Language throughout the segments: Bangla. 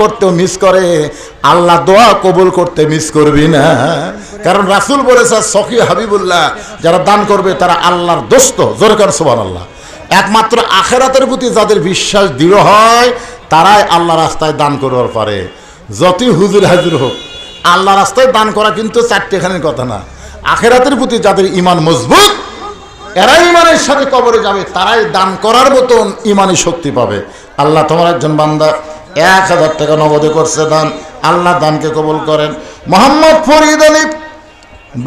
করতেও মিস করে, আল্লাহ দোয়া কবুল করতে মিস করবি না। কারণ রাসুল বলেছে, সখী হাবিবুল্লাহ, যারা দান করবে তারা আল্লাহর দোস্ত। জোরকার সোবান আল্লাহ একমাত্র আখেরাতের প্রতি যাদের বিশ্বাস দৃঢ় হয়, তারাই আল্লাহ রাস্তায় দান করবার পারে। যতই হুজুর হাজুর হোক আল্লাহ রাস্তায় দান করা কিন্তু চারটে চারটেখানের কথা না। আখেরাতের প্রতি যাদের ইমান মজবুত এরা ইমানের সাথে কবরে যাবে, তারাই দান করার মতন ইমানি শক্তি পাবে। আল্লাহ তোমার একজন বান্দা। এক হাজার টাকা নগদে করছে দান। আল্লাহ দানকে কবুল করেন। মোহাম্মদ ফরিদ আলী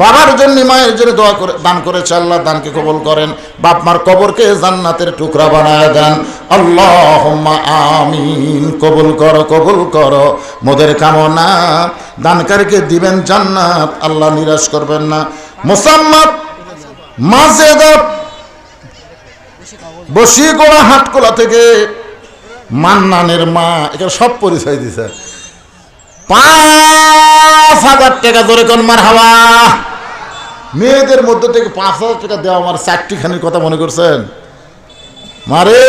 বাবার জন্য মায়ের জন্য দোয়া করে দান করেছে। আল্লাহ দানকে কবুল করেন। বাপ মার কবরকে জান্নাতের টুকরা বানায় দেন। আল্লাহ আমিন। কবুল করো কবুল করো। মোদের কামনা। দানকারীকে দিবেন জান্নাত। আল্লাহ নিরাশ করবেন না। মোসাম্মদ মাজেদ বসি গোড়া হাটকোলা থেকে মান্নানের মা, এখানে সব পরিচয় দিছে। পাঁচ হাজার টাকা ধরে কোন মার হাওয়া মেয়েদের মধ্যে থেকে পাঁচ হাজার টাকা দেওয়া আমার চারটিখানির কথা মনে করছেন? মারে,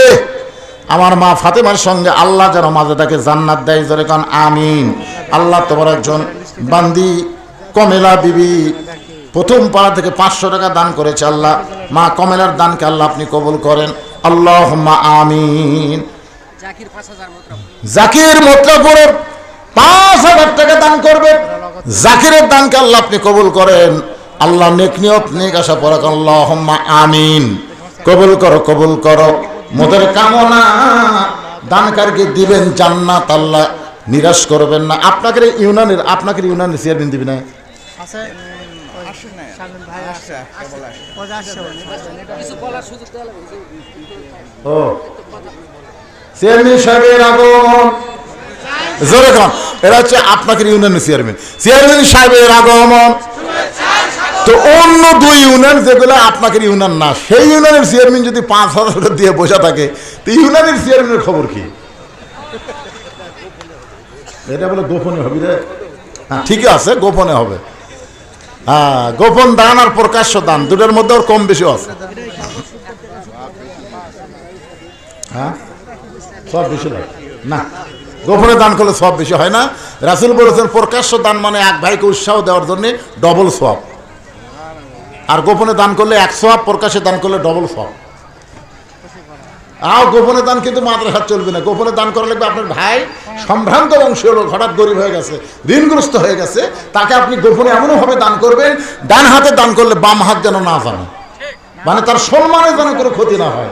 আমার মা ফাতেমার সঙ্গে আল্লাহ যেন মাঝে তাকে জান্নাত দেয়, ধরে কান, আমিন। আল্লাহ তোমার একজন বান্দি, কমেলা বিবি, প্রথম পাড়া থেকে পাঁচশো টাকা দান করেছে আল্লাহ। মা কমেলার দানকে আল্লাহ আপনি কবুল করেন। আল্লাহ আমিন। জাকির পাঁচ হাজার মতো জাকির মতলাপুরের পাঁচ হাজার টাকা দান করবে জাকিরের দানকে আল্লাহ আপনি কবুল করেন। আল্লাহ নেক নিয়ত নেক আশা পড়া আল্লাহ আমিন। কবুল করো কবুল করো। মোদের কামনা দানকারকে দিবেন জান্নাত আল্লাহ নিরাশ করবেন না। আপনাকে ইউনানের আপনাকে ইউনানের চেয়ারম্যান দিবি না? ও। চেয়ারম্যান সাহেবের জোরে হচ্ছে চেয়ারম্যান সাহেবের তো অন্য দুই ইউনিয়ন না, সেই চেয়ারম্যান যদি পাঁচ হাজার দিয়ে থাকে, তো চেয়ারম্যানের খবর কি? গোপনে হবে রে। হ্যাঁ ঠিকই আছে, গোপনে হবে। হ্যাঁ গোপন দান আর প্রকাশ্য দান, দুটোর মধ্যে কম বেশি আছে। হ্যাঁ? সব বেশি লাগে। না। গোপনে দান করলে সব বেশি হয় না। রাসুল বলেছেন, প্রকাশ্য দান মানে এক ভাইকে উৎসাহ দেওয়ার জন্য ডবল সব আর গোপনে দান করলে এক সব প্রকাশ্যে দান করলে ডবল সব আও গোপনে দান কিন্তু মাদ্রাসা চলবে না। গোপনে দান করা লাগবে আপনার ভাই সম্ভ্রান্ত বংশ হলো, হঠাৎ গরিব হয়ে গেছে, ঋণগ্রস্ত হয়ে গেছে, তাকে আপনি গোপনে এমনভাবে দান করবেন, ডান হাতে দান করলে বাম হাত যেন না জানে। মানে তার সম্মানের যেন কোনো ক্ষতি না হয়।